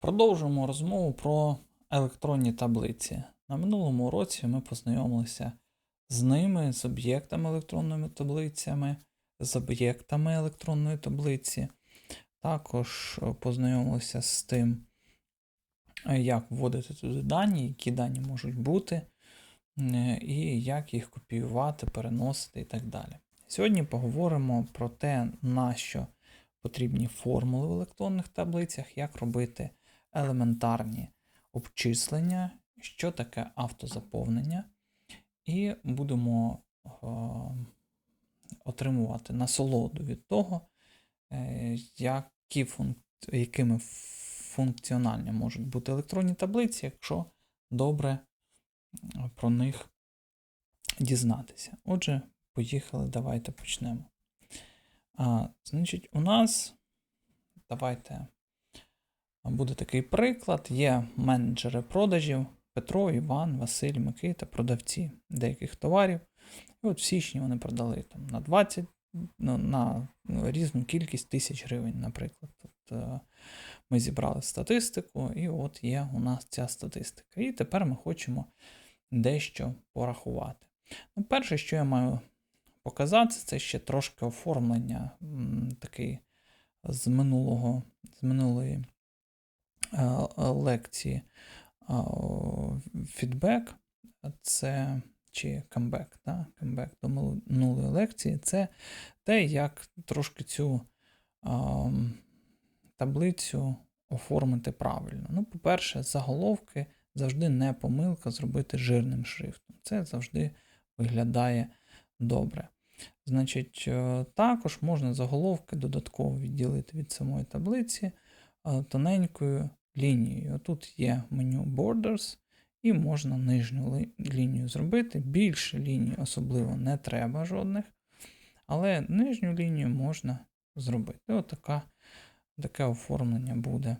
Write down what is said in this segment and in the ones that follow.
Продовжуємо розмову про електронні таблиці. На минулому уроці ми познайомилися з ними, з об'єктами електронними таблицями, з об'єктами електронної таблиці. Також е, познайомилися з тим, е, як вводити туди дані, які дані можуть бути, е, і як їх копіювати, переносити і так далі. Сьогодні поговоримо про те, на що потрібні формули в електронних таблицях, як робити елементарні обчислення, що таке автозаповнення, і будемо е, отримувати насолоду від того, е, які функ... якими функціональні можуть бути електронні таблиці, якщо добре е, про них дізнатися. Отже, поїхали, давайте почнемо. А, Значить, у нас давайте буде такий приклад: є менеджери продажів Петро, Іван, Василь, Микита, продавці деяких товарів. І от в січні вони продали там на 20 ну, на різну кількість тисяч гривень, наприклад. От, е, ми зібрали статистику, і от є у нас ця статистика. І тепер ми хочемо дещо порахувати. Ну, Перше, що я маю показати, це ще трошки оформлення м, такий з минулого, з минулої лекції е, фідбек, це чи камбек, да? камбек до минулої лекції, це те, як трошки цю таблицю оформити правильно. Ну, по-перше, заголовки завжди не помилка зробити жирним шрифтом. Це завжди виглядає добре. Значить, е, також можна заголовки додатково відділити від самої таблиці е, тоненькою лінією. Тут є меню Borders, і можна нижню лінію зробити. Більше ліній особливо не треба жодних, але нижню лінію можна зробити. Отака, таке оформлення буде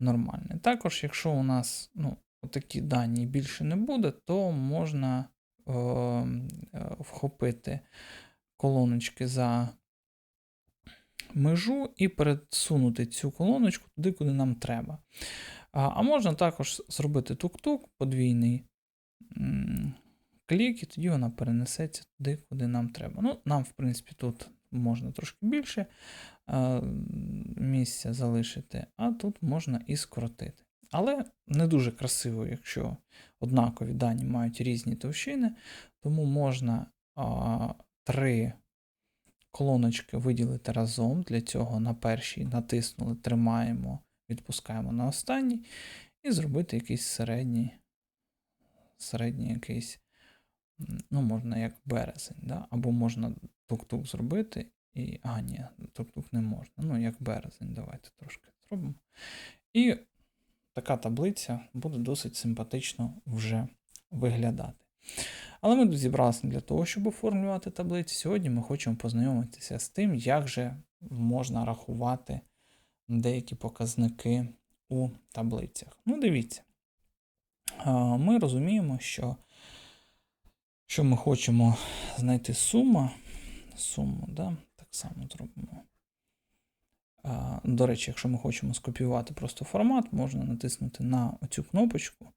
нормальне. Також, якщо у нас ну, такі дані більше не буде, то можна е, е, вхопити колоночки за межу і пересунути цю колоночку туди, куди нам треба. А, можна також зробити тук-тук, подвійний клік, і тоді вона перенесеться туди, куди нам треба. Ну, Нам, в принципі, тут можна трошки більше місця залишити, а тут можна і скоротити. Але не дуже красиво, якщо однакові дані мають різні товщини, тому можна а, три колоночки виділити разом. Для цього на першій натиснули, тримаємо, відпускаємо на останній, і зробити якийсь середній, середній якийсь, ну, можна як березень, да? або можна тук-тук зробити. І, а, ні, тук-тук не можна. Ну, як березень, давайте трошки зробимо. І така таблиця буде досить симпатично вже виглядати. Але ми зібралися не для того, щоб оформлювати таблиці. Сьогодні ми хочемо познайомитися з тим, як же можна рахувати деякі показники у таблицях. Ну, дивіться, ми розуміємо, що що ми хочемо знайти сума, суму, да? так само зробимо. До речі, якщо ми хочемо скопіювати просто формат, можна натиснути на оцю кнопочку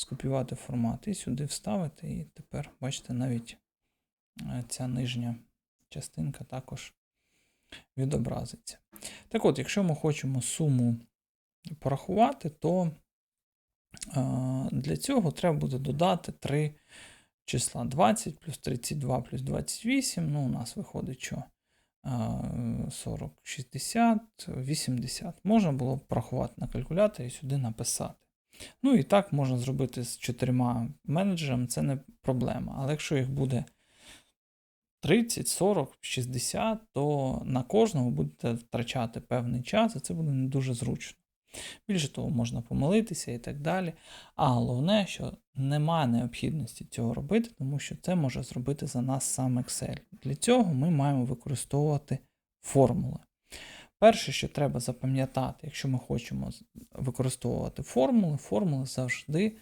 скопіювати формат і сюди вставити. І тепер, бачите, навіть е, ця нижня частинка також відобразиться. Так от, якщо ми хочемо суму порахувати, то е, для цього треба буде додати 3 числа 20 плюс 32 плюс 28. Ну, у нас виходить, що 40, 60, 80. Можна було б порахувати на калькуляторі і сюди написати. Ну і так можна зробити з чотирма менеджерами, це не проблема. Але якщо їх буде 30, 40, 60, то на кожного будете втрачати певний час, і це буде не дуже зручно. Більше того, можна помилитися і так далі. А головне, що немає необхідності цього робити, тому що це може зробити за нас сам Excel. Для цього ми маємо використовувати формули. Перше, що треба запам'ятати, якщо ми хочемо використовувати формули, формули завжди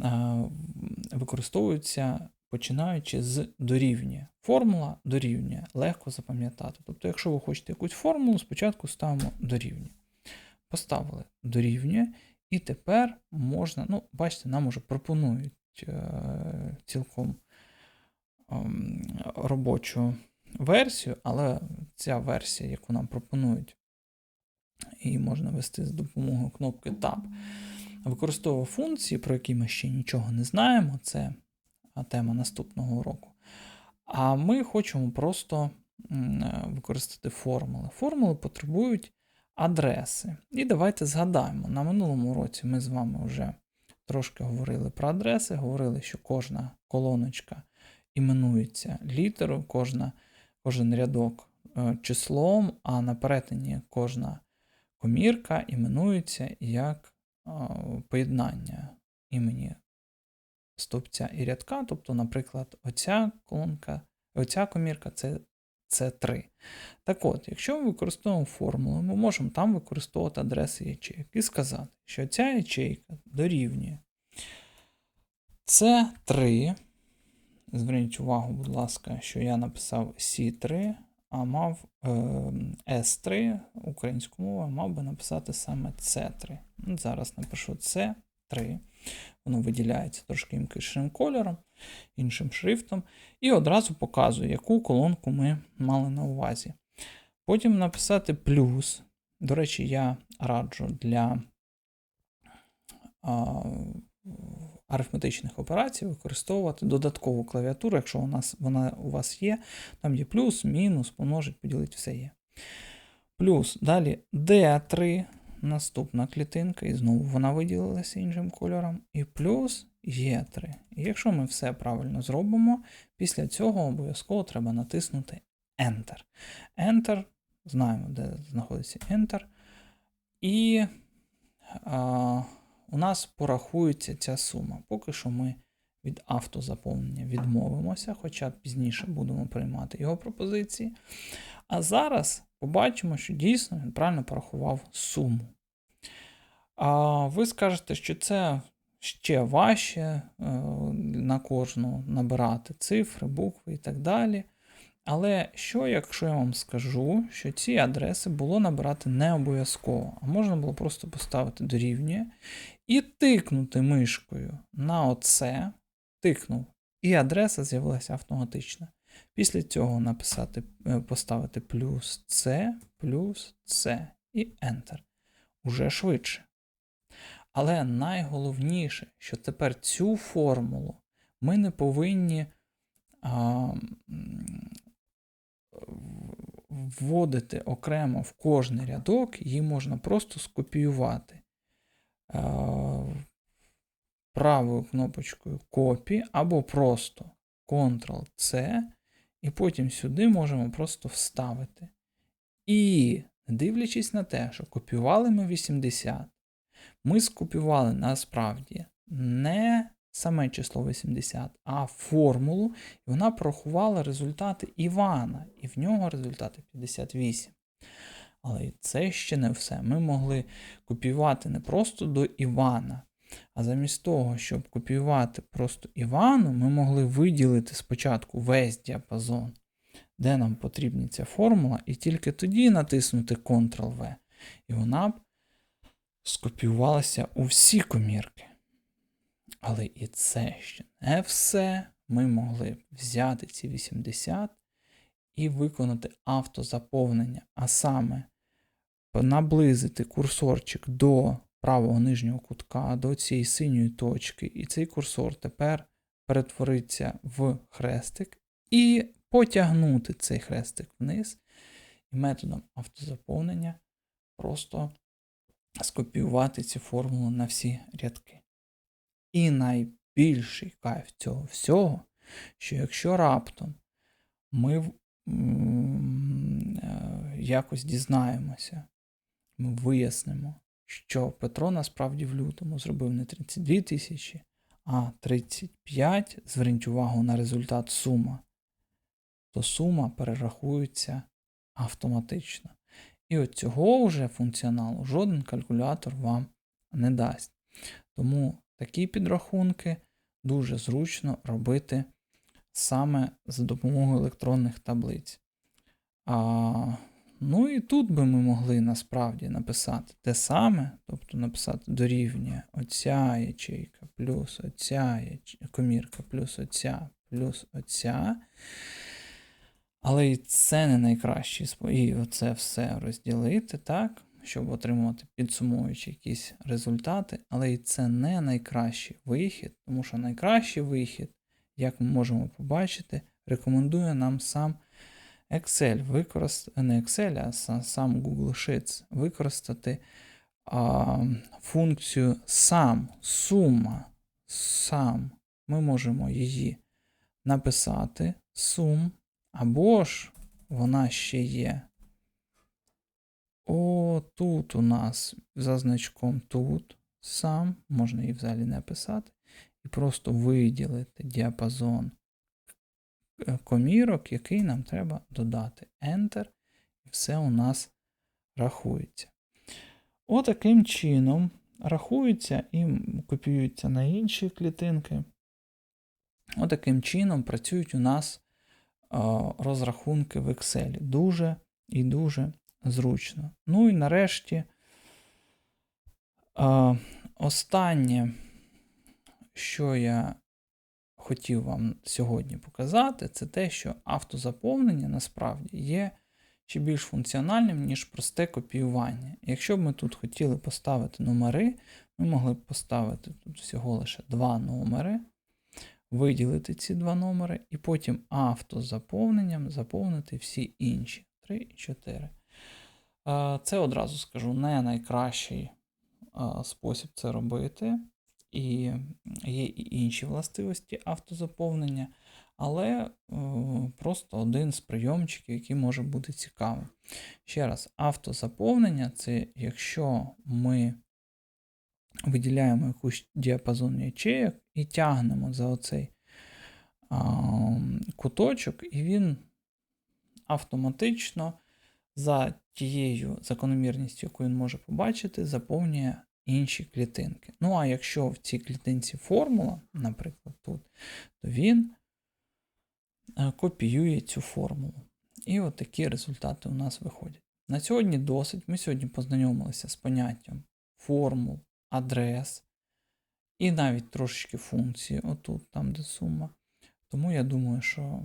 е, використовуються починаючи з дорівнює. Формула дорівнює, легко запам'ятати. Тобто, якщо ви хочете якусь формулу, спочатку ставимо дорівнює. поставили дорівнює, і тепер можна, ну, бачите, нам уже пропонують е, цілком ем, робочу версію, але ця версія, яку нам пропонують, її можна вести з допомогою кнопки Tab, використовує функції, про які ми ще нічого не знаємо. Це тема наступного уроку. А ми хочемо просто е, використати формули. Формули потребують адреси. І давайте згадаємо, на минулому році ми з вами вже трошки говорили про адреси, говорили, що кожна колоночка іменується літерою, кожна, кожен рядок е, числом, а на перетині кожна комірка іменується як поєднання імені стовпця і рядка. Тобто, наприклад, оця колонка, оця комірка це, це 3. Так от, якщо ми використовуємо формулу, ми можемо там використовувати адреси ячеїк і сказати, що ця ячейка дорівнює це 3. Зверніть увагу, будь ласка, що я написав C3, а мав е, S3 українською мовою, мав би написати саме C3. Ну, Зараз напишу C3. Воно виділяється трошки іншим кольором, іншим шрифтом, і одразу показую, яку колонку ми мали на увазі. Потім написати плюс. До речі, я раджу для арифметичних операцій використовувати додаткову клавіатуру, якщо у нас вона у вас є. Там є плюс, мінус, помножить, поділити, все є. Плюс далі D3, наступна клітинка, і знову вона виділилася іншим кольором. І плюс Є3. І якщо ми все правильно зробимо, після цього обов'язково треба натиснути Enter. Enter, знаємо, де знаходиться Enter. І а, у нас порахується ця сума. Поки що ми від автозаповнення відмовимося, хоча пізніше будемо приймати його пропозиції. А зараз побачимо, що дійсно він правильно порахував суму. А ви скажете, що це ще важче е, на кожну набирати цифри, букви і так далі. Але що, якщо я вам скажу, що ці адреси було набирати не обов'язково, а можна було просто поставити дорівнює і тикнути мишкою на оце, тикнув, і адреса з'явилася автоматично. Після цього написати, е, поставити плюс C, плюс C і Enter. Уже швидше. Але найголовніше, що тепер цю формулу ми не повинні а, вводити окремо в кожний рядок, її можна просто скопіювати а, правою кнопочкою Copy або просто Ctrl-C, і потім сюди можемо просто вставити. І, дивлячись на те, що копіювали ми 80, ми скопіювали насправді не саме число 80, а формулу, і вона порахувала результати Івана, і в нього результати 58. Але це ще не все. Ми могли копіювати не просто до Івана, а замість того, щоб копіювати просто Івану, ми могли виділити спочатку весь діапазон, де нам потрібна ця формула, і тільки тоді натиснути Ctrl-V. І вона б скопіювалася у всі комірки. Але і це ще не все. Ми могли взяти ці 80 і виконати автозаповнення, а саме наблизити курсорчик до правого нижнього кутка, до цієї синьої точки, і цей курсор тепер перетвориться в хрестик, і потягнути цей хрестик вниз, і методом автозаповнення просто скопіювати ці формули на всі рядки. І найбільший кайф цього всього, що якщо раптом ми е, якось дізнаємося, ми вияснимо, що Петро насправді в лютому зробив не 32 тисячі, а 35, зверніть увагу на результат сума, то сума перерахується автоматично. І от цього вже функціоналу жоден калькулятор вам не дасть. Тому такі підрахунки дуже зручно робити саме за допомогою електронних таблиць. А, Ну і тут би ми могли насправді написати те саме, тобто написати дорівнює оця ячейка плюс оця яч- комірка плюс оця плюс оця. Але і це не найкращий спосіб. І оце все розділити, так, щоб отримувати підсумовуючи якісь результати. Але і це не найкращий вихід, тому що найкращий вихід, як ми можемо побачити, рекомендує нам сам Excel, використати, не Excel, а сам Google Sheets, використати а, функцію сам, сума, сам. Ми можемо її написати сум, або ж вона ще є. О, тут у нас за значком тут сам, можна її взагалі не писати, і просто виділити діапазон комірок, який нам треба додати. Enter, і все у нас рахується. Отаким чином рахується і копіюється на інші клітинки. Отаким чином працюють у нас розрахунки в Excel. Дуже і дуже зручно. Ну і нарешті останнє, що я хотів вам сьогодні показати, це те, що автозаповнення насправді є ще більш функціональним, ніж просте копіювання. Якщо б ми тут хотіли поставити номери, ми могли б поставити тут всього лише два номери, виділити ці два номери, і потім автозаповненням заповнити всі інші 3 і 4. Е, Це одразу скажу не найкращий е, спосіб це робити. І є і інші властивості автозаповнення, але е, просто один з прийомчиків, який може бути цікавим. Ще раз, автозаповнення це якщо ми виділяємо якусь діапазон ячеїк і тягнемо за оцей куточок, і він автоматично за тією закономірністю, яку він може побачити, заповнює інші клітинки. Ну а якщо в цій клітинці формула, наприклад, тут, то він е, копіює цю формулу. І от такі результати у нас виходять. На сьогодні досить. Ми сьогодні познайомилися з поняттям формул, адрес і навіть трошечки функції, отут, там, де сума. Тому я думаю, що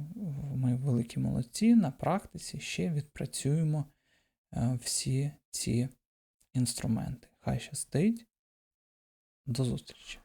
ми великі молодці на практиці ще відпрацюємо е, всі ці інструменти. Хай щастить. До зустрічі!